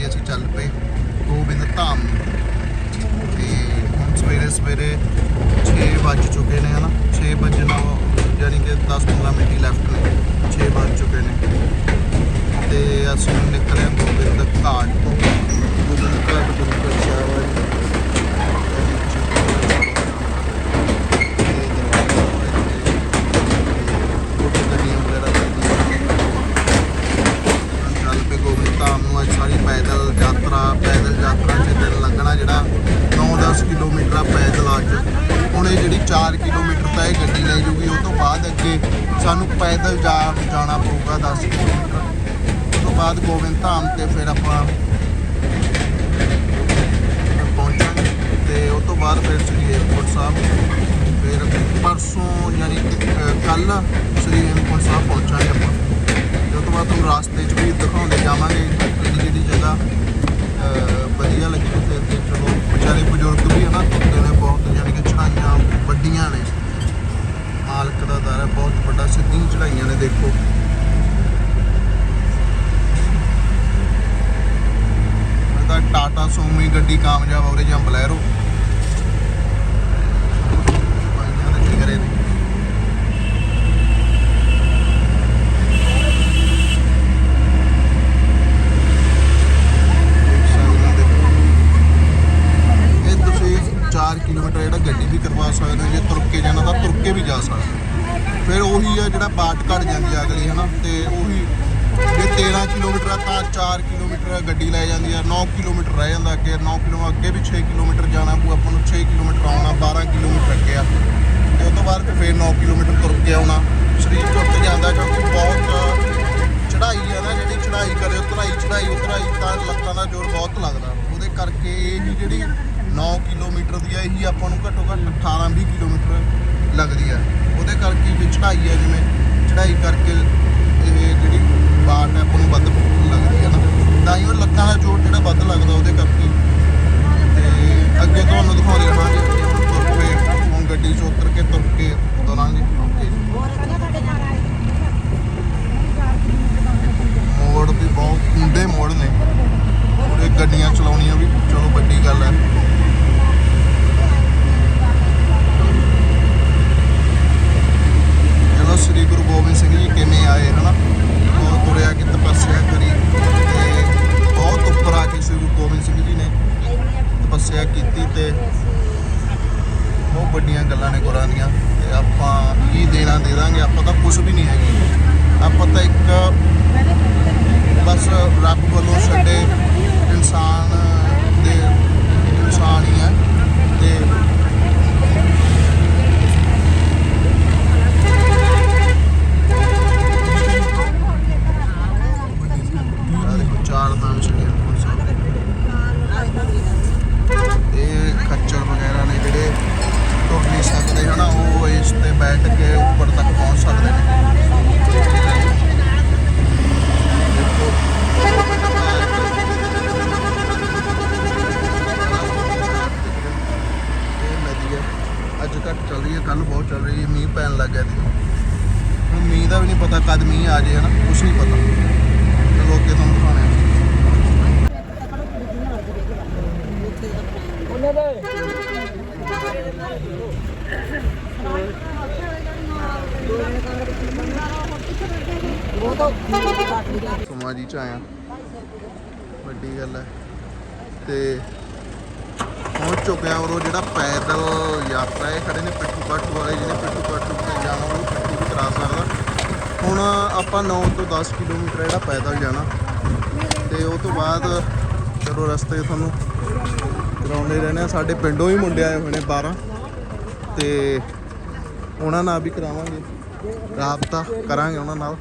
ਜੀ ਅਸੀਂ ਚੱਲ ਪਏ ਗੋਬਿੰਦ ਧਾਮ। ਨੂੰ। ਤੇ ਹੁਣ ਸਵੇਰੇ ਸਵੇਰੇ 6 ਵੱਜ ਚੁੱਕੇ ਨੇ, ਹਨਾ? 6 ਵਜੇ ਨਾਲ ਯਾਨੀ ਕਿ 10-15 ਮਿੰਟ ਹੀ ਲੈਫਟ ਨੇ। 6 ਵੱਜ ਚੁੱਕੇ ਨੇ। ਤੇ ਅਸੀਂ ਹੁਣ ਨਿਕਲੇ ਗੋਬਿੰਦ ਘਾਟ ਤੋਂ। ਗੋਬਿੰਦ ਘਾਟ ਗੁਰੂ ਘਰ ਸਾਹਿਬ ਆ ਜੀ ਚੱਲ ਪਏ ਗੋਬਿੰਦ ਧਾਮ ਨੂੰ ਅੱਜ ਸਾਰੀ ਪੈਦਲ ਯਾਤਰਾ ਪੈਦਲ ਯਾਤਰਾ 'ਚ ਦਿਨ ਲੰਘਣਾ ਜਿਹੜਾ 9-10 ਕਿਲੋਮੀਟਰ ਆ ਪੈਦਲ ਅੱਜ ਹੁਣ ਇਹ ਜਿਹੜੀ 4 ਕਿਲੋਮੀਟਰ ਤਾਂ ਇਹ ਗੱਡੀ ਲੈ ਜੂਗੀ ਉਹ ਤੋਂ ਬਾਅਦ ਅੱਗੇ ਸਾਨੂੰ ਪੈਦਲ ਜਾ ਜਾਣਾ ਪਊਗਾ 10 ਕਿਲੋਮੀਟਰ। ਉਸ ਤੋਂ ਬਾਅਦ ਗੋਬਿੰਦ ਧਾਮ ਤੇ ਫਿਰ ਆਪਾਂ ਪਹੁੰਚਾਂਗੇ ਤੇ ਉਸ ਤੋਂ ਬਾਅਦ ਫਿਰ ਸ੍ਰੀ ਹੇਮਕੁੰਟ ਸਾਹਿਬ। ਫਿਰ ਪਰਸੋਂ ਯਾਨੀ ਕਿ ਕੱਲ ਸ੍ਰੀ ਹੇਮਕੁੰਟ ਸਾਹਿਬ ਪਹੁੰਚਾਂਗੇ ਆਪਾਂ। ਤੇ ਉਸ ਤੋਂ ਬਾਅਦ ਤੁਹਾਨੂੰ ਰਾਸਤੇ 'ਚ ਵੀ ਦਿਖਾਉਂਦੇ ਜਾਵਾਂਗੇ ਕਿਹੜੀ ਕਿਹੜੀ ਜਗ੍ਹਾ ਅਹ, ਵਧੀਆ ਲੱਗੀ ਤੇ ਤੇ ਚਲੋ ਵਿਚਾਰੇ ਬਜ਼ੁਰਗ ਵੀ ਹਨਾ ਤੁਰਦੇ ਨੇ ਬਹੁਤ ਯਾਨੀ ਕਿ ਚੜਾਈਆਂ ਵੱਡੀਆਂ ਨੇ ਮਾਲਕ ਦਾ ਦਰ ਹੈ ਬਹੁਤ ਵੱਡਾ ਸਿੱਧੀਆਂ ਚੜਾਈਆਂ ਨੇ ਦੇਖੋ। ਤਾਂ ਟਾਟਾ ਸੋਮੀ ਗੱਡੀ ਕਾਮਯਾਬ ਹੋ ਰਹੀ ਜਾਂ ਬਲੈਰੋ ਭਾਈਆਂ ਦੇ ਜਿਗਰੇ ਨੇ ਦੇਖ ਸਕਦੇ ਹੋ ਦੇਖੋ। ਇਹ ਤੁਸੀਂ 4 ਕਿਲੋਮੀਟਰ ਜਿਹੜਾ ਗੱਡੀ ਵੀ ਕਰਵਾ ਸਕਦੇ ਹੋ ਜੇ ਤੁਰ ਕੇ ਜਾਣਾ ਤਾਂ ਤੁਰ ਕੇ ਵੀ ਜਾ ਸਕਦੇ ਹੋ। ਫਿਰ ਜਿਹੜਾ ਬਾਟ ਘਟ ਜਾਂਦੀ ਆ ਅਗਲੀ, ਹਨਾ? ਤੇ ਉਹੀ ਜੇ 13 ਕਿਲੋਮੀਟਰ ਆ ਤਾਂ 4 ਕਿਲੋਮੀਟਰ ਗੱਡੀ ਲੈ ਜਾਂਦੀ ਆ 9 ਕਿਲੋਮੀਟਰ ਰਹਿ ਜਾਂਦਾ ਅੱਗੇ 9 ਕਿਲੋ ਅੱਗੇ ਵੀ 6 ਕਿਲੋਮੀਟਰ ਜਾਣਾ ਪਊ, ਆਪਾਂ ਨੂੰ 6 ਕਿਲੋਮੀਟਰ ਆਉਣਾ 12 ਕਿਲੋਮੀਟਰ ਅੱਗੇ ਆ। ਤੇ ਉਸ ਤੋਂ ਬਾਅਦ ਫਿਰ ਫੇਰ 9 ਕਿਲੋਮੀਟਰ ਤੁਰ ਕੇ ਆਉਣਾ। ਸਰੀਰ ਟੁੱਟ ਜਾਂਦਾ, ਕਿਉਂਕਿ ਬਹੁਤ ਚੜਾਈ ਆ ਨਾ, ਜਿਹੜੀ ਚੜਾਈ ਕਰੇ, ਉਤਰਾਈ ਚੜਾਈ ਉਤਰਾਈ, ਤਾਂ ਲੱਤਾਂ ਦਾ ਜ਼ੋਰ ਬਹੁਤ ਲੱਗਦਾ। ਉਹਦੇ ਕਰਕੇ ਇਹ ਜਿਹੜੀ 9 ਕਿਲੋਮੀਟਰ ਦੀ ਆ, ਇਹੀ ਆਪਾਂ ਨੂੰ ਘੱਟੋ ਘੱਟ 18 20 ਕਿਲੋਮੀਟਰ ਲੱਗਦੀ ਆ। ਉਹਦੇ ਕਰਕੇ ਵੀ ਚੜਾਈ ਹੈ ਜਿਵੇਂ ਚੜਾਈ ਕਰਕੇ ਇਹ ਜਿਹੜੀ ਬਾਟ ਹੈ ਆਪਾਂ ਨੂੰ ਤਪੱਸਿਆ ਕੀਤੀ ਤੇ ਬਹੁਤ ਵੱਡੀਆਂ ਗੱਲਾਂ ਨੇ ਗੁਰਾਂ ਦੀਆਂ ਤੇ ਆਪਾਂ ਕੀ ਦੇਣਾ ਦੇ ਦਾਂਗੇ, ਆਪਾਂ ਤਾਂ ਕੁਝ ਵੀ ਨਹੀਂ ਹੈਗੇ। ਆਪਾਂ ਤਾਂ ਇੱਕ ਬਸ ਰੱਬ ਵੱਲੋਂ ਛੱਡੇ ਇਨਸਾਨ ਦੇ ਇਨਸਾਨ ਹੀ ਹੈ ਤੇ ਚਾਰ ਨਾਮ ਛੱਡੇ ਹੁਣ ਸਾਹਿਬ ਇਹ ਖੱਚਰ ਵਗੈਰਾ ਨੇ ਜਿਹੜੇ ਤੁਰ ਨਹੀਂ ਸਕਦੇ ਹਨਾ ਉਹ ਇਸ ਤੇ ਬੈਠ ਕੇ ਸਮਾਜੀ ਚ ਆਇਆ ਵੱਡੀ ਗੱਲ ਹੈ। ਤੇ ਪਹੁੰਚ ਚੁੱਕਿਆ ਔਰ ਉਹ ਜਿਹੜਾ ਪੈਦਲ ਯਾਤਰਾ ਹੈ ਖੜੇ ਨੇ ਪਿੱਠੂ ਕੱਟੂ ਵਾਲੇ ਜਿਹੜੇ ਪਿੱਠੂ ਕੱਟੂ ਤੇ ਜਾਣਾ, ਉਹ ਪਿੱਠੂ ਵੀ ਕਰਾ ਸਕਦਾ। ਹੁਣ ਆਪਾਂ 9 ਤੋਂ 10 ਕਿਲੋਮੀਟਰ ਜਿਹੜਾ ਪੈਦਲ ਜਾਣਾ। ਤੇ ਉਹ ਤੋਂ ਬਾਅਦ ਚਲੋ ਰਸਤੇ ਤੁਹਾਨੂੰ ਕਰਾਉਂਦੇ ਰਹਿਣੇ ਆ। ਸਾਡੇ ਪਿੰਡੋਂ ਹੀ ਮੁੰਡੇ ਆਏ ਹੋਏ ਨੇ 12 ਤੇ ਉਹਨਾਂ ਨਾਲ ਵੀ ਕਰਾਵਾਂਗੇ। ਰਾਬਤਾ ਕਰਾਂਗੇ ਉਹਨਾਂ ਨਾਲ।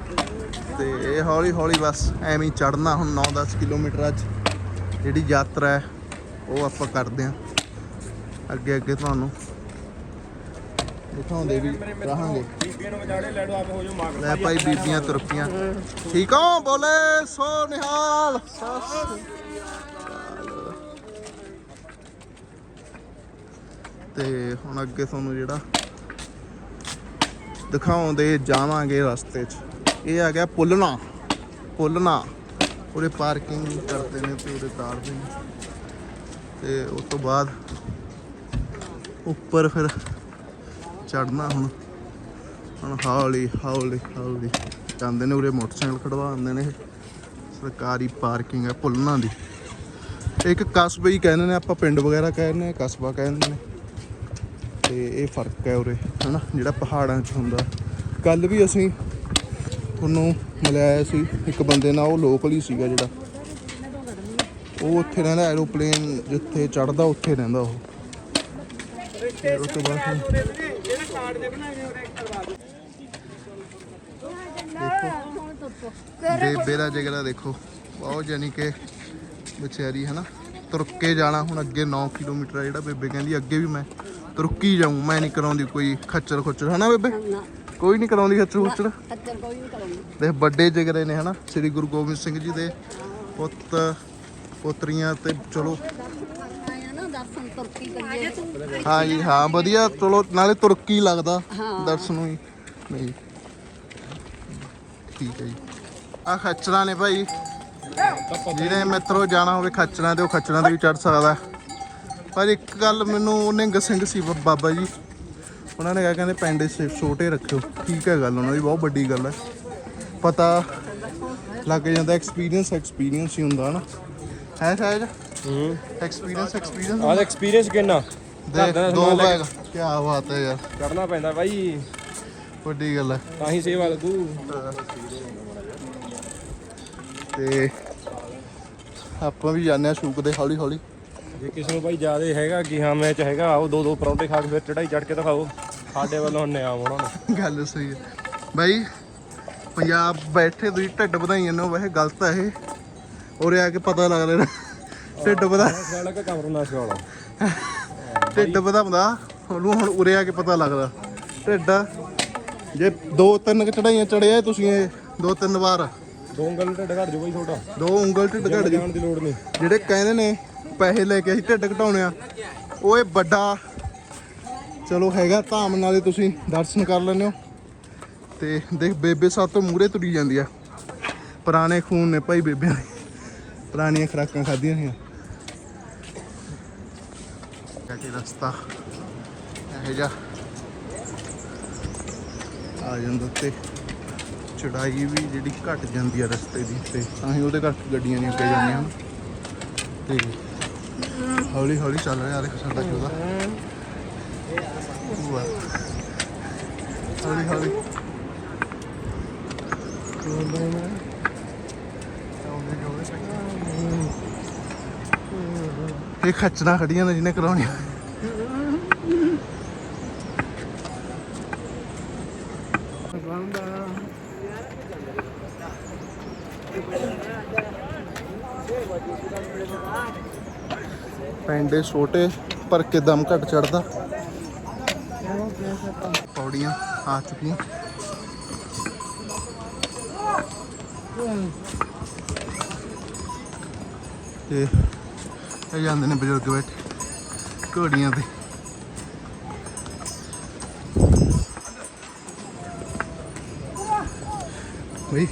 ਤੇ ਇਹ ਹੌਲੀ ਹੌਲੀ ਬਸ ਐਵੇਂ ਚੜਨਾ ਹੁਣ 9-10 ਕਿਲੋਮੀਟਰ ਅੱਜ। ਜਿਹੜੀ ਯਾਤਰਾ ਹੈ, ਉਹ ਆਪਾਂ ਕਰਦੇ ਆਂ ਅੱਗੇ ਅੱਗੇ ਤੁਹਾਨੂੰ ਦਿਖਾਉਂਦੇ ਵੀ ਰਹਾਂਗੇ। ਬੀਬੀਆਂ ਨੂੰ ਵਿਚਾੜੇ ਲੈ ਲਓ ਆਪ ਹੋ ਜਾਓ ਮਾਗ ਲੈ ਭਾਈ ਬੀਬੀਆਂ ਤੁਰਪੀਆਂ। ਠੀਕ ਹੋ? ਬੋਲੇ ਸੋ ਨਿਹਾਲ ਤੇ ਹੁਣ ਅੱਗੇ ਤੁਹਾਨੂੰ ਜਿਹੜਾ ਦਿਖਾਉਂਦੇ ਜਾਵਾਂਗੇ ਰਸਤੇ 'ਚ। ਇਹ ਆ ਗਿਆ ਪੁੱਲਣਾ। ਪੁੱਲਣਾ। ਉਰੇ ਪਾਰਕਿੰਗ ਕਰਦੇ ਨੇ ਤੇ ਉਰੇ ਤਾਰਦੇ ਨੇ ਤੇ ਉਸ ਤੋਂ ਬਾਅਦ ਉੱਪਰ ਫਿਰ ਚੜਨਾ ਹੁਣ। ਹੁਣ ਹੌਲੀ ਹੌਲੀ ਹੌਲੀ। ਜਾਂਦੇ ਨੇ ਉਰੇ ਮੋਟਰਸਾਈਕਲ ਖੜਵਾ ਆਉਂਦੇ ਨੇ। ਸਰਕਾਰੀ ਪਾਰਕਿੰਗ ਹੈ ਪੁੱਲਣਾ ਦੀ। ਇੱਕ ਕਸਬੇ ਹੀ ਕਹਿੰਦੇ ਨੇ, ਆਪਾਂ ਪਿੰਡ ਵਗੈਰਾ ਕਹਿੰਦੇ ਨੇ ਕਸਬਾ ਕਹਿੰਦੇ ਨੇ। ਤੇ ਇਹ ਫ਼ਰਕ ਹੈ ਉਰੇ, ਹਨਾ? ਜਿਹੜਾ ਪਹਾੜਾਂ 'ਚ ਹੁੰਦਾ। ਕੱਲ ਵੀ ਅਸੀਂ ਤੁਹਾਨੂੰ ਮਿਲਾਇਆ ਸੀ। ਇੱਕ ਬੰਦੇ ਨਾਲ, ਉਹ ਲੋਕਲ ਹੀ ਸੀਗਾ ਜਿਹੜਾ। ਉਹ ਉੱਥੇ ਰਹਿੰਦਾ ਐਰੋਪਲੇਨ ਜਿੱਥੇ ਚੜਦਾ ਉੱਥੇ ਰਹਿੰਦਾ ਉਹ। ਉਸ ਤੋਂ ਬਾਅਦ ਬੇਬੇ ਦਾ ਜਿਗਰਾ ਦੇਖੋ। ਬਹੁਤ ਜਾਨੀ ਕਿ ਵਿਚਾਰੀ ਹੈ ਨਾ ਤੁਰ ਕੇ ਜਾਣਾ, ਹੁਣ ਅੱਗੇ 9 ਕਿਲੋਮੀਟਰ ਆ ਜਿਹੜਾ ਬੇਬੇ ਕਹਿੰਦੀ, ਅੱਗੇ ਵੀ ਮੈਂ ਤੁਰਕੀ ਜਾਊਂ। ਮੈਂ ਨਹੀਂ ਕਰਾਉਂਦੀ ਕੋਈ ਖੱਚਰ ਖੁੱਚਰ ਹੈ ਨਾ ਬੇਬੇ ਕੋਈ ਨਹੀਂ ਕਰਾਉਂਦੀ ਖੱਚਰ ਖੁੱਚਰ ਅੱਜਰ ਕੋਈ ਨਹੀਂ ਕਰਾਉਂਦਾ। ਦੇ ਵੱਡੇ ਜਿਗਰੇ ਨੇ ਹਨਾ? ਸ੍ਰੀ ਗੁਰੂ ਗੋਬਿੰਦ ਸਿੰਘ ਜੀ ਦੇ ਪੁੱਤ ਪੁੱਤਰੀਆਂ ਤੇ ਚਲੋ। ਹਾਂ ਜੀ ਹਾਂ ਵਧੀਆ। ਚਲੋ ਨਾਲੇ ਤੁਰਕੀ ਲੱਗਦਾ। ਦਰਸ਼ਨ ਨੂੰ ਹੀ। ਨਹੀਂ। ਠੀਕ ਹੈ ਜੀ। ਆ ਖੱਚਰਾਂ ਨੇ ਭਾਈ। ਜਿਹੜੇ ਮਿੱਤਰੋ ਜਾਣਾ ਹੋਵੇ ਖੱਚਰਾਂ ਤੇ ਉਹ ਖੱਚਰਾਂ ਤੇ ਵੀ ਚੜ ਸਕਦਾ। ਪਰ ਇੱਕ ਗੱਲ ਮੈਨੂੰ ਉਹਨੇ ਸਿੰਘ ਸੀ ਬਾ- ਬਾਬਾ ਜੀ। ਉਹਨਾਂ ਨੇ ਕਿਹਾ ਕਹਿੰਦੇ ਪੈਂਡੇ ਛੋਟੇ ਰੱਖਿਓ। ਠੀਕ ਹੈ ਗੱਲ ਉਹਨਾਂ ਦੀ ਬਹੁਤ ਵੱਡੀ ਗੱਲ ਹੈ। ਪਤਾ ਲੱਗ ਜਾਂਦਾ ਐਕਸਪੀਰੀਅੰਸ ਐਕਸਪੀਰੀਅੰਸ ਹੀ ਹੁੰਦਾ ਨਾ ਹੈ ਸ਼ਾਇਦ ਹੂੰ। ਐਕਸਪੀਰੀਅੰਸ ਐਕਸਪੀਰੀਅੰਸ ਆਹ ਐਕਸਪੀਰੀਅੰਸ ਕਿੰਨਾ? ਦੇ ਦਾ ਬੈਗ ਕੀ ਬਾਤ ਹੈ ਯਾਰ। ਕਰਨਾ ਪੈਂਦਾ ਬਾਈ। ਵੱਡੀ ਗੱਲ ਹੈ। ਤਾਂ ਹੀ ਸੇਵਾ ਲੱਗੂ। ਤੇ ਆਪਾਂ ਵੀ ਜਾਂਦੇ ਆ ਸ਼ੂਕ ਦੇ ਹੌਲੀ ਹੌਲੀ ਜੇ ਕਿਸੇ ਨੂੰ ਬਾਈ ਜ਼ਿਆਦਾ ਹੈਗਾ ਕਿ ਹਾਂ ਮੈਂ ਚ ਹੈਗਾ ਆਓ ਦੋ ਦੋ ਪਰੌਂਠੇ ਖਾ ਕੇ ਫਿਰ ਚੜਾਈ ਚੜ ਕੇ ਦਿਖਾਓ। ਸਾਡੇ ਵੱਲੋਂ ਨਿਆਮ ਉਹਨਾਂ। ਨੂੰ ਗੱਲ ਸਹੀ ਹੈ। ਬਾਈ ਪੰਜਾਬ ਬੈਠੇ ਤੁਸੀਂ ਢਿੱਡ ਵਧਾਈ ਜਾਂਦੇ ਹੋ ਵੈਸੇ ਗਲਤ ਹੈ ਇਹ। ਉਰੇ ਆ ਕੇ ਪਤਾ ਲੱਗ ਰਿਹਾ। ਢਿੱਡ ਵਧਾ ਸਾਲਾ ਕਾ ਕਮਰ ਨਾ ਸਿਆਲਾ ਢਿੱਡ ਵਧਾਉਂਦਾ ਉਹਨੂੰ ਹੁਣ ਉਰੇ ਆ ਕੇ ਪਤਾ ਲੱਗਦਾ। ਢਿੱਡ ਜੇ ਦੋ ਤਿੰਨ ਚੜਾਈਆਂ ਚੜਿਆ ਤੁਸੀਂ ਇਹ ਦੋ ਤਿੰਨ ਵਾਰ। ਦੋ ਉਂਗਲ ਢਿੱਡ ਘੜ ਜੋ ਬਾਈ ਤੁਹਾਡਾ। ਦੋ ਉਂਗਲ ਢਿੱਡ ਘੜ ਜੀ ਜਾਣ ਦੀ ਲੋੜ ਨਹੀਂ। ਜਿਹੜੇ ਕਹਿੰਦੇ ਨੇ ਪੈਸੇ ਲੈ ਕੇ ਅਸੀਂ ਢਿੱਡ ਘਟਾਉਣੇ ਆ ਉਹ ਇਹ ਵੱਡਾ ਚਲੋ ਹੈਗਾ, ਧਾਮ ਨਾਲੇ ਤੁਸੀਂ ਦਰਸ਼ਨ ਕਰ ਲੈਂਦੇ ਹੋ। ਤੇ ਦੇਖ, ਬੇਬੇ ਸਾਥ ਤੋਂ ਮੂਰੇ ਤੁਰੀ ਜਾਂਦੀ ਆ। ਪੁਰਾਣੇ ਖੂਨ ਨੇ ਭਾਈ ਬੇਬਿਆਂ ਦੇ। ਪੁਰਾਣੀਆਂ ਖਰਾਕਾਂ ਖਾਧੀਆਂ ਹੋਈਆਂ। ਕਿ ਰਸਤਾ। ਇਹ ਜਾ ਆ ਜਾਂਦਾ ਤੇ ਚੜਾਈ ਵੀ ਜਿਹੜੀ ਘਟ ਜਾਂਦੀ ਆ ਰਸਤੇ ਦੀ ਤੇ ਤਾਂ ਹੀ ਉਹਦੇ ਕਰਕੇ ਗੱਡੀਆਂ ਨਹੀਂ ਅੱਗੇ ਜਾਂਦੀਆਂ। ਹਨ ਤੇ ਹੌਲੀ ਹੌਲੀ ਚੱਲ ਰਿਹਾ ਦੇਖ ਸਾਡਾ ਚੋਦਾ। ਵਾਹ ਹੌਲੀ ਹੌਲੀ ਇਹ ਖੱਚਣਾ ਖੜੀਆਂ ਨੇ ਜਿਹਨੇ ਕਰਾਉਣੀਆਂ। ਪੈਂਡੇ ਛੋਟੇ, ਪਰ ਕੇ ਦਮ ਘਟ ਚੜਦਾ ਪੌੜੀਆਂ ਆ ਚੁੱਕੀਆਂ। ਤੇ ਇਹ ਜਾਂਦੇ ਨੇ ਬਜ਼ੁਰਗ ਬੈਠੇ, ਘੋੜੀਆਂ ਤੇ। ਬਈ,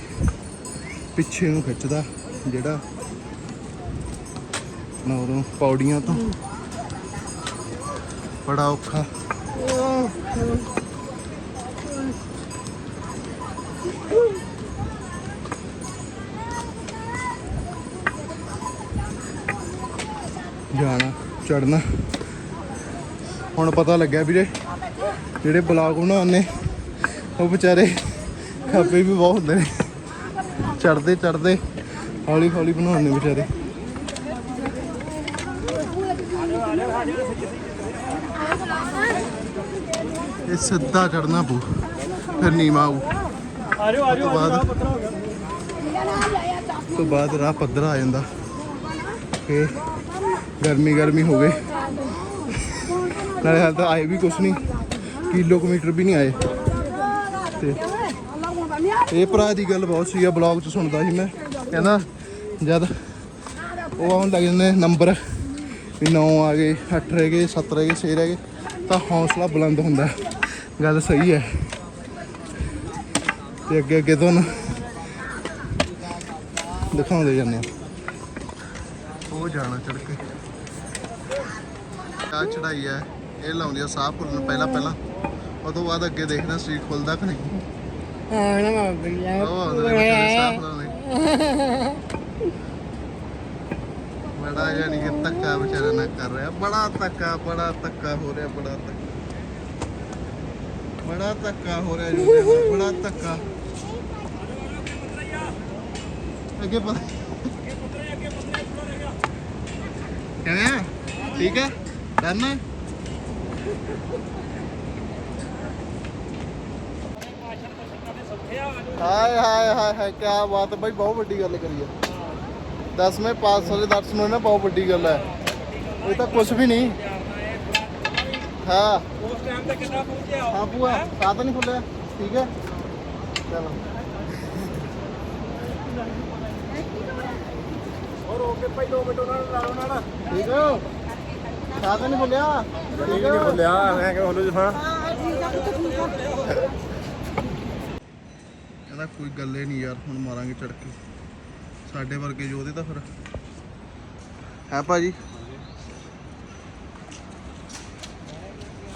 ਪਿੱਛੇ ਨੂੰ ਖਿੱਚਦਾ ਜਿਹੜਾ ਨਾ ਉਦੋਂ ਪੌੜੀਆਂ ਤੋਂ। ਬੜਾ ਔਖਾ। ਜਾਣਾ ਚੜਨਾ ਹੁਣ ਪਤਾ ਲੱਗਿਆ ਵੀਰੇ, ਜਿਹੜੇ ਬਲੌਗ ਬਣਾਉਂਦੇ ਉਹ ਵਿਚਾਰੇ ਖੱਪੇ ਵੀ ਬਹੁਤ ਹੁੰਦੇ ਨੇ। ਚੜਦੇ ਚੜਦੇ ਹੌਲੀ ਹੌਲੀ ਬਣਾਉਂਦੇ ਵਿਚਾਰੇ। ਇਹ ਸਿੱਧਾ ਚੜਨਾ ਪਊ ਫਿਰ ਨੀਵਾ ਆਊ। ਆ ਜਾਓ ਆ ਤੋਂ ਬਾਅਦ ਤੋਂ ਬਾਅਦ ਰਾਹ ਪੱਧਰਾ ਆ ਜਾਂਦਾ। ਫੇ ਗਰਮੀ ਗਰਮੀ ਹੋ ਗਏ ਨਾਲੇ ਹਾਲ ਤਾਂ ਆਏ ਵੀ ਕੁਛ ਨਹੀਂ। ਕਿਲੋਮੀਟਰ ਵੀ ਨਹੀਂ ਆਏ। ਤੇ ਇਹ ਭਰਾ ਦੀ ਗੱਲ ਬਹੁਤ ਸੀ ਆ ਬਲੌਗ 'ਚ ਸੁਣਦਾ ਸੀ ਮੈਂ। ਕਹਿੰਦਾ ਜਦ ਉਹ ਆਉਣ ਲੱਗ ਜਾਂਦੇ ਨੰਬਰ ਵੀ 9 ਆ ਗਏ 8 ਰਹਿ ਗਏ 7 ਰਹਿ ਗਏ 6 ਰਹਿ ਗਏ ਤਾਂ ਹੌਸਲਾ ਬੁਲੰਦ ਹੁੰਦਾ। ਗੱਲ ਸਹੀ ਹੈ। ਤੇ ਅੱਗੇ ਅੱਗੇ ਤੋਂ ਨਾ ਦਿਖਾਉਂਦੇ ਜਾਂਦੇ ਆ ਉਹ ਜਾਣਾ ਚੜ ਕੇ। ਆ ਚੜਾਈ ਹੈ। ਇਹ ਲਾਉਂਦੀ ਆ ਸਾਹ ਫੁੱਲਣ ਪਹਿਲਾਂ ਪਹਿਲਾਂ। ਉਹ ਤੋਂ ਬਾਅਦ ਅੱਗੇ ਦੇਖਣਾ ਸਟ੍ਰੀਟ ਖੁੱਲਦਾ ਕਿ ਨਹੀਂ। ਹਾਂ ਨਾ ਉਹ ਸਾਹ ਫੁੱਲਾਉਂਦੇ ਬੜਾ ਯਾਨੀ ਕਿ ਧੱਕਾ ਵਿਚਾਰਾ ਨਾ ਕਰ ਰਿਹਾ। ਬੜਾ ਧੱਕਾ ਬੜਾ ਧੱਕਾ ਹੋ ਰਿਹਾ ਬੜਾ ਧੱਕਾ। ਬੜਾ ਧੱਕਾ ਹੋ ਰਿਹਾ ਜੀ ਬੜਾ ਧੱਕਾ। ਅੱਗੇ ਪਤਾ ਕਿਵੇਂ ਆ? ਠੀਕ ਹੈ ਡਨ ਹੈ ਹਾਏ ਹਾਏ ਹਾਏ ਹਾਏ ਕੀ ਬਾਤ ਹੈ। ਬਾਈ, ਬਹੁਤ ਵੱਡੀ ਗੱਲ ਕਰੀ ਹੈ ਦਸਵੇਂ ਪਾਤਸ਼ਾਹ ਦੇ ਦਰਸ਼ਨ ਹੋਏ ਨਾ, ਬਹੁਤ ਵੱਡੀ ਗੱਲ ਹੈ। ਇਹ ਤਾਂ ਕੁਝ ਵੀ ਨਹੀਂ। ਹਾਂ। ਉਸ ਟਾਈਮ ਤੇ ਕਿੰਨਾ ਪਹੁੰਚਿਆ ਹਾਂ ਭੂਆ ਤਾਂ ਨਹੀਂ ਖੁੱਲਿਆ ਠੀਕ ਹੈ। ਚਲੋ। ਹੋਰ ਹੋ ਕੇ ਭਾਈ 2 ਮਿੰਟ ਉਹਨਾਂ ਨੂੰ ਲਾਉਣ ਨਾਲ ਠੀਕ ਹੋ। ਤਾਂ ਨਹੀਂ ਖੁੱਲਿਆ ਠੀਕ ਨਹੀਂ ਹੋ। ਬੋਲਿਆ ਮੈਂ ਕਿਹਾ ਹਲੋ ਜਸਾਂ? ਕਹਿੰਦਾ ਕੋਈ ਗੱਲੇ ਨਹੀਂ ਯਾਰ। ਹੁਣ ਮਾਰਾਂਗੇ ਚੜ ਕੇ ਸਾਡੇ ਵਰਗੇ ਯੋਧੇ ਤਾਂ ਫਿਰ। ਹੈ ਭਾਜੀ?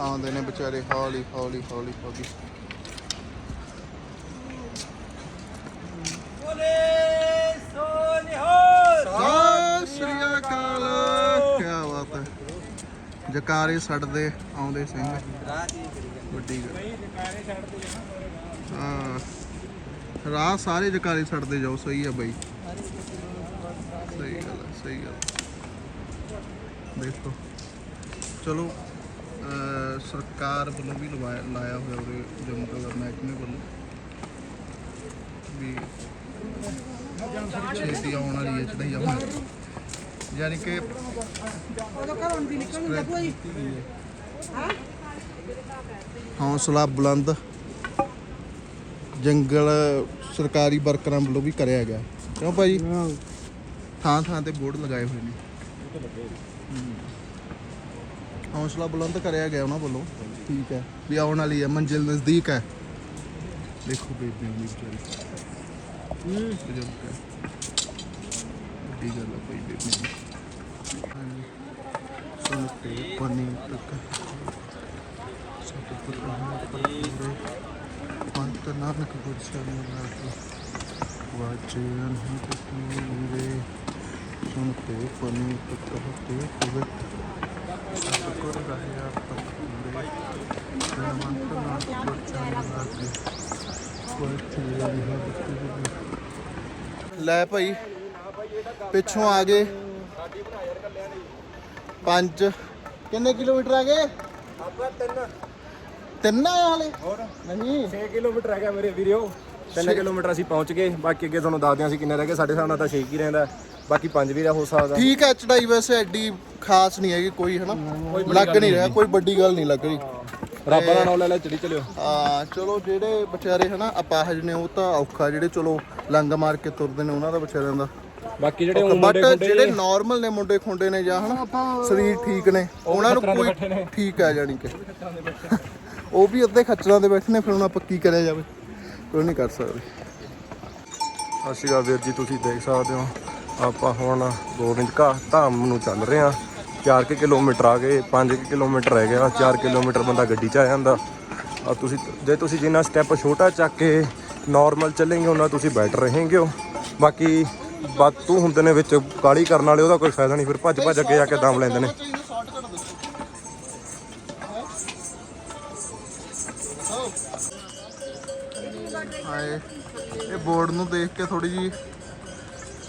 ਆਉਂਦੇ ਨੇ ਵਿਚਾਰੇ ਹੌਲੀ ਹੌਲੀ ਹੌਲੀ ਹੌਲੀ। ਜਕਾਰੇ ਛੱਡਦੇ ਆਉਂਦੇ ਸਿੰਘ। ਵੱਡੀ ਗੱਲ। ਹਾਂ। ਰਾਹ ਸਾਰੇ ਜਕਾਰੇ ਛੱਡਦੇ ਜਾਓ ਸਹੀ ਹੈ ਬਾਈ। ਸਹੀ ਗੱਲ ਹੈ ਸਹੀ ਗੱਲ ਦੇਖੋ। ਚਲੋ। ਸਰਕਾਰ ਵੱਲੋਂ ਵੀ ਲਵਾਇਆ ਲਾਇਆ ਹੋਇਆ ਉਹਦੇ ਜੰਮੂ ਕਲਰ ਮਹਿਕਮੇ ਵੱਲੋਂ ਵੀ ਛੇਤੀ ਆਉਣ ਵਾਲੀ ਹੈ ਚੜਾਈ ਆਉਣ ਯਾਨੀ ਕਿ ਹੌਸਲਾ ਬੁਲੰਦ ਜੰਗਲ ਸਰਕਾਰੀ ਵਰਕਰਾਂ ਵੱਲੋਂ ਵੀ ਕਰਿਆ ਗਿਆ। ਕਿਉਂ ਭਾਜੀ? ਥਾਂ ਥਾਂ ਤੇ ਬੋਰਡ ਲਗਾਏ ਹੋਏ ਨੇ। ਹੌਸਲਾ ਬੁਲੰਦ ਕਰਿਆ ਗਿਆ ਉਹਨਾਂ ਵੱਲੋਂ। ਠੀਕ ਹੈ। ਵੀ ਆਉਣ ਵਾਲੀ ਹੈ, ਮੰਜ਼ਿਲ ਨਜ਼ਦੀਕ ਹੈ। ਦੇਖੋ ਬੇਬੀ ਦੀ ਵਿਚਾਰੀ। ਬਜ਼ੁਰਗ ਹੈ ਵੱਡੀ ਗੱਲ ਹੈ ਕੋਈ ਬੇਬੀ ਦੀ। ਹਾਂਜੀ। ਸੁਣ ਪਾਣੀ ਤੱਕ। ਸਤਿ ਪੂਰੇ। ਪੰਤ ਨਾਨਕ ਗੁਰਸਰਨ ਨਾਲ ਵਾਚਨ ਹੰਤ ਤੂਰੇ ਸੁਣ ਕੇ ਪਾਣੀ ਤੱਕ ਹਤੇ ਪਵਿੱਤ ਸਤਿਗੁਰ ਰਹਿਆ ਪਤੂਰੇ ਲੈ ਭਾਈ ਪਿੱਛੋਂ ਆ ਗਏ। ਪੰਜ। ਕਿੰਨੇ ਕਿਲੋਮੀਟਰ ਆ ਗਏ? ਆਪਾਂ ਤਿੰਨ ਤਿੰਨ ਆ ਹਾਲੇ? ਹੋਰ ਨਹੀਂ। 6 ਕਿਲੋਮੀਟਰ ਰਹਿ ਗਿਆ ਮੇਰੇ ਵੀਰਿਓ 3 ਕਿਲੋਮੀਟਰ ਅਸੀਂ ਪਹੁੰਚ ਗਏ। ਬਾਕੀ ਅੱਗੇ ਤੁਹਾਨੂੰ ਦੱਸਦੇ ਹਾਂ ਅਸੀਂ ਕਿੰਨੇ ਰਹਿ ਗਏ। ਸਾਡੇ ਹਿਸਾਬ ਨਾਲ ਤਾਂ 6 ਹੀ ਰਹਿੰਦਾ। ਬਾਕੀ 5 ਵੀ ਰਹਿ ਹੋ ਸਕਦਾ। ਠੀਕ ਹੈ ਚੜਾਈ ਵੈਸੇ ਐਡੀ ਖਾਸ ਨਹੀਂ ਹੈਗੀ ਕੋਈ ਹਨਾ? ਲੱਗ ਨਹੀਂ ਰਿਹਾ ਕੋਈ ਵੱਡੀ ਗੱਲ ਨਹੀਂ ਲੱਗ ਰਹੀ। ਰੱਬ ਦਾ ਨਾਮ ਲੈ ਲੈ ਚੜੀ ਚਲਿਓ। ਆ ਚਲੋ ਜਿਹੜੇ ਵਿਚਾਰੇ ਹਨਾ ਅਪਾਹਜ ਨੇ ਉਹ ਤਾਂ ਔਖਾ ਜਿਹੜੇ ਚਲੋ ਲੰਗ ਮਾਰ ਕੇ ਤੁਰਦੇ ਨੇ ਉਹਨਾਂ ਦਾ ਵਿਚਾਰਿਆਂ ਦਾ। ਬਾਕੀ ਜਿਹੜੇ ਉਹ ਬਟ ਮੁੰਡੇ ਖੁੰਡੇ ਜਿਹੜੇ ਨਾਰਮਲ ਨੇ ਮੁੰਡੇ ਖੁੰਡੇ ਨੇ ਜਾਂ ਹਨਾ ਸਰੀਰ ਠੀਕ ਨੇ ਉਹਨਾਂ ਨੂੰ ਕੋਈ। ਠੀਕ ਆ ਜਾਣੀ ਕਿ। ਉਹ ਵੀ ਅੱਧੇ ਖੱਚਰਾਂ ਦੇ ਬੈਠੇ ਨੇ ਫਿਰ ਹੁਣ ਆਪਾਂ ਕੀ ਕਰਿਆ ਜਾਵੇ? ਕੋਈ ਨਹੀਂ ਕਰ ਸਕਦੇ। ਸਤਿ ਸ਼੍ਰੀ ਅਕਾਲ ਵੀਰ ਜੀ ਤੁਸੀਂ ਦੇਖ ਸਕਦੇ ਹੋ ਆਪਾਂ ਹੁਣ ਗੋਬਿੰਦ ਘਾਟ ਧਾਮ ਨੂੰ ਚੱਲ ਰਹੇ ਹਾਂ। 4 ਕਿ ਕਿਲੋਮੀਟਰ ਆ ਗਏ 5 ਕਿਲੋਮੀਟਰ ਰਹਿ ਗਿਆ 4 ਕਿਲੋਮੀਟਰ ਬੰਦਾ ਗੱਡੀ 'ਚ ਆ ਜਾਂਦਾ। ਆ ਤੁਸੀਂ, ਜੇ ਤੁਸੀਂ ਜਿੰਨਾ ਸਟੈਪ ਛੋਟਾ ਚੱਕ ਕੇ ਨਾਰਮਲ ਚੱਲेंगे ਉਹਨਾਂ ਤੁਸੀਂ ਬੈਟਰ ਰਹੇਗੇ ਹੋ ਬਾਕੀ ਬਾਤੂ ਹੁੰਦੇ ਨੇ ਵਿੱਚ ਕਾਲੀ ਕਰਨ ਵਾਲੇ, ਉਹਦਾ ਕੋਈ ਫਾਇਦਾ ਨਹੀਂ, ਫਿਰ ਭੱਜ ਭੱਜ ਅੱਗੇ ਜਾ ਕੇ ਦਮ ਲੈਂਦੇ ਨੇ। ਹਾਏ, ਇਹ ਬੋਰਡ ਨੂੰ ਦੇਖ ਕੇ ਥੋੜੀ ਜੀ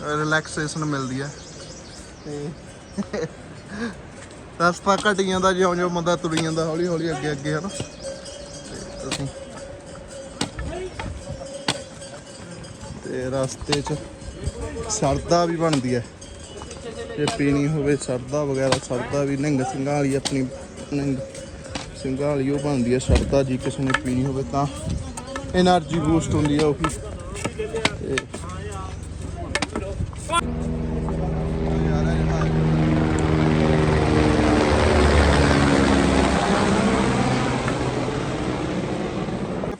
ਰਿਲੈਕਸੇਸ਼ਨ ਮਿਲਦੀ ਹੈ। ਤੇ ਰਸਤਾ ਘਟੀ ਜਾਂਦਾ, ਜਿਉਂ ਜਿਉਂ ਬੰਦਾ ਤੁਰੀ ਜਾਂਦਾ, ਹੌਲੀ ਹੌਲੀ ਅੱਗੇ ਅੱਗੇ, ਹਨਾ? ਤੇ ਅਸੀਂ ਤੇ ਰਸਤੇ 'ਚ ਸਰਦਾ ਵੀ ਬਣਦੀ ਹੈ ਜੇ ਪੀਣੀ ਹੋਵੇ ਸਰਦਾ ਵਗੈਰਾ, ਸਰਦਾ ਵੀ ਨਿੰਗ ਸਿੰਘਾਂ ਵਾਲੀ ਆਪਣੀ ਨਿੰਗ ਸਿੰਘਾਂ ਵਾਲੀ ਉਹ ਬਣਦੀ ਹੈ ਸਰਦਾ ਜੀ ਕਿਸੇ ਨੇ ਪੀਣੀ ਹੋਵੇ ਤਾਂ એનર્ਜੀ ਬੂਸਟ ਹੁੰਦੀ ਹੈ ਉਹ ਤੇ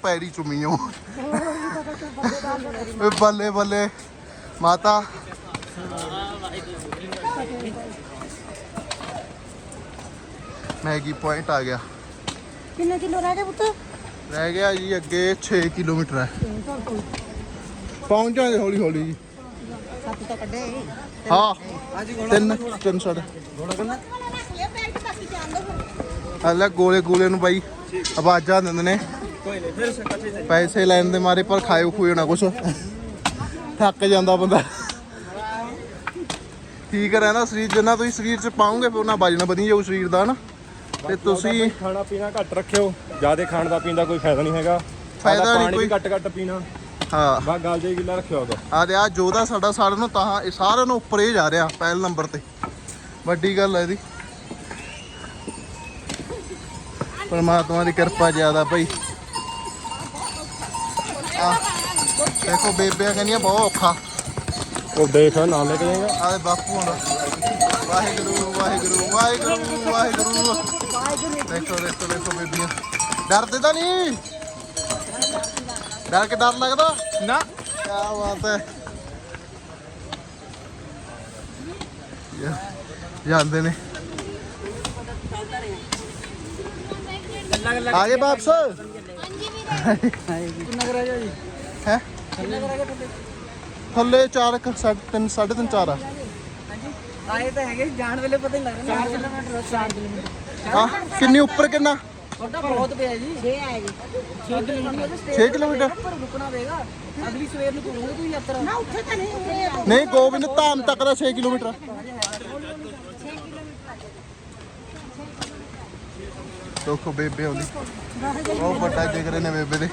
ਪੈਰੀ ਚੁੰਮੀਓ ਓਏ ਬੱਲੇ ਬੱਲੇ। ਮਾਤਾ। ਮੈਗੀ ਪੁਆਇੰਟ ਆ ਗਿਆ। ਕਿੰਨੇ ਕਿਲੋ ਰਹਿ ਗਏ ਪੁੱਤ? ਰਹਿ ਗਿਆ ਜੀ ਅੱਗੇ 6 ਕਿਲੋਮੀਟਰ ਹੈ। ਪਹੁੰਚ ਜਾਵਾਂਗੇ ਹੌਲੀ ਹੌਲੀ ਜੀ। ਸੱਤ ਤਾਂ ਕੱਢੇ ਹਾਂ ਤਿੰਨ ਤਿੰਨ ਸੜ ਹਲਾ ਗੋਲੇ ਗੋਲੇ ਨੂੰ ਬਾਈ ਆਵਾਜ਼ਾਂ ਦਿੰਦੇ ਨੇ। ਪੈਸੇ ਲੈਣ ਦੇ ਮਾਰੇ ਪਰ ਖਾਇਓ ਖੂਏ ਨਾ ਕੁਛ। ਥੱਕ ਜਾਂਦਾ ਬੰਦਾ। ਠੀਕ ਰਹਿਣਾ ਸਰੀਰ ਜਿੰਨਾ ਤੁਸੀਂ ਸਰੀਰ ਚ ਪਾਉਂਗੇ ਫਿਰ ਉਹਨਾਂ ਵਜਨ ਵਧੀ ਜਾਊ ਸਰੀਰ ਦਾ ਨਾ ਤੇ ਤੁਸੀਂ ਖਾਣਾ ਪੀਣਾ ਘੱਟ ਰੱਖਿਓ। ਜ਼ਿਆਦਾ ਖਾਣ ਦਾ ਪੀਣ ਦਾ ਕੋਈ ਫਾਇਦਾ ਨਹੀਂ ਹੈਗਾ। ਫਾਇਦਾ ਨਹੀਂ ਕੋਈ। ਘੱਟ ਘੱਟ ਪੀਣਾ। ਹਾਂ। ਬਸ ਗੱਲ ਜੇ ਗਿੱਲਾ ਰੱਖਿਓ ਆ ਤੇ ਆ ਜੋਦਾ ਸਾਡਾ ਸਾਰਿਆਂ ਨੂੰ ਤਾਂ ਇਹ ਸਾਰਿਆਂ ਨੂੰ ਉੱਪਰ ਹੀ ਜਾ ਰਿਹਾ ਪਹਿਲ ਨੰਬਰ ਤੇ। ਵੱਡੀ ਗੱਲ ਹੈ ਇਹਦੀ। ਪਰਮਾਤਮਾ ਦੀ ਕਿਰਪਾ ਜ਼ਿਆਦਾ ਭਾਈ ਆ ਦੇਖੋ ਬੇਬਿਆਂ ਕਹਿੰਦੀਆਂ ਬਹੁਤ ਔਖਾ। ਉਹ ਦੇਖ ਨਾਲ ਲੈ ਕੇ ਜਾਏਗਾ। ਆਦੇ ਬਾਪੂ ਹੁਣ। ਵਾਹਿਗੁਰੂ ਵਾਹਿਗੁਰੂ ਵਾਹਿਗੁਰੂ ਵਾਹਿਗੁਰੂ। ਦੇਖੋ ਦੇਖੋ ਦੇਖੋ ਬੇਬੀਆਂ। ਡਰਦੇ ਤਾਂ ਨਹੀਂ। ਡਰ ਕੇ ਡਰ ਲੱਗਦਾ। ਨਾ। ਕੀ ਬਾਤ ਹੈ। ਜਾਂਦੇ ਨੇ। ਆਗੇ ਵਾਪਸ। ਕਿੰਨਾ ਕਰ ਜੀ ਹੈ? ਕਿੰਨਾ ਕਰ ਗਿਆ ਥੱਲੇ 4 3 3.5 4 ਆ। ਆਏ ਤਾਂ ਹੈਗੇ ਜਾਣ ਵੇਲੇ ਪਤਾ ਨਹੀਂ ਲੱਗਦਾ 4 ਕਿਲੋਮੀਟਰ 4 ਕਿਲੋਮੀਟਰ। ਆ ਕਿੰਨੀ ਉੱਪਰ ਕਿੰਨਾ? ਤੁਹਾਡਾ ਬਹੁਤ ਪਿਆ ਜੀ। 6 ਹੈ ਜੀ। 6 ਕਿਲੋਮੀਟਰ। 6 ਕਿਲੋਮੀਟਰ। ਪਰ ਰੁਕਣਾ ਪਏਗਾ। ਅਗਲੀ ਸਵੇਰ ਨੂੰ ਕਰੋਗੇ ਤੁਸੀਂ ਯਾਤਰਾ? ਨਾ ਉੱਥੇ ਤਾਂ ਨਹੀਂ ਨਹੀਂ ਗੋਬਿੰਦ ਧਾਮ ਤੱਕ ਦਾ 6 ਕਿਲੋਮੀਟਰ ਦੇਖੋ ਬੇਬੇ ਆਉਂਦੀ ਬਹੁਤ ਵੱਡਾ ਜਿਗਰੇ ਨੇ ਬੇਬੇ ਦੇ।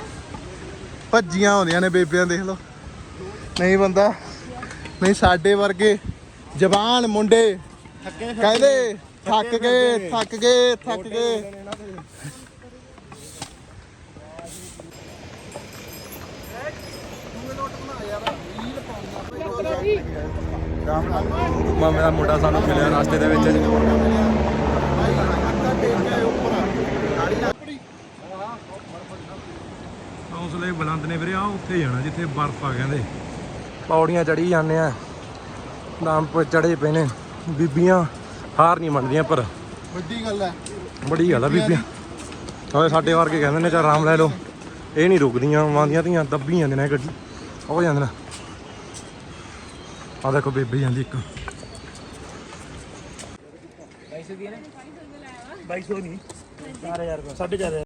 ਭੱਜੀਆਂ ਆਉਂਦੀਆਂ ਨੇ ਬੇਬਿਆਂ, ਦੇਖ ਲਓ। ਨਹੀਂ ਬੰਦਾ, ਨਹੀਂ ਸਾਡੇ ਵਰਗੇ ਜਵਾਨ ਮੁੰਡੇ ਕਹਿੰਦੇ, ਥੱਕ ਗਏ ਥੱਕ ਗਏ ਥੱਕ ਗਏ। ਮਾਮੇ ਦਾ ਮੁੰਡਾ ਸਾਨੂੰ ਮਿਲਿਆ ਰਸਤੇ ਦੇ ਵਿੱਚ ਹੌਸਲੇ ਬੁਲੰਦ ਨੇ ਵੀਰੇ ਆ ਉੱਥੇ ਜਾਣਾ ਜਿੱਥੇ ਬਰਫ਼ ਆ ਕਹਿੰਦੇ। ਪੌੜੀਆਂ ਚੜੀ ਜਾਂਦੇ ਆ। ਨਾਮ ਪਰ ਚੜੇ ਪਏ ਨੇ। ਬੀਬੀਆਂ ਹਾਰ ਨਹੀਂ ਮੰਨਦੀਆਂ ਪਰ ਵੱਡੀ ਗੱਲ ਹੈ। ਬੜੀ ਗੱਲ ਆ ਬੀਬੀਆਂ ਹੋਏ ਸਾਡੇ ਵਰਗੇ ਕਹਿੰਦੇ ਨੇ ਚਾ ਆਰਾਮ ਲੈ ਲਓ। ਇਹ ਨਹੀਂ ਰੁਕਦੀਆਂ ਮਾਂਦੀਆਂ ਧੀਆਂ ਦੱਬੀ ਜਾਂਦੇ ਨੇ ਗੱਡੀ। ਉਹ ਜਾਂਦੇ ਨੇ। ਆ ਦੇਖੋ ਬੇਬੇ ਜਾਂਦੀ ਇੱਕ। 2200 ਦੀ ਹੈ ਨਾ? 2200 ਨਹੀਂ। 4000 ਰੁਪਏ। 4.5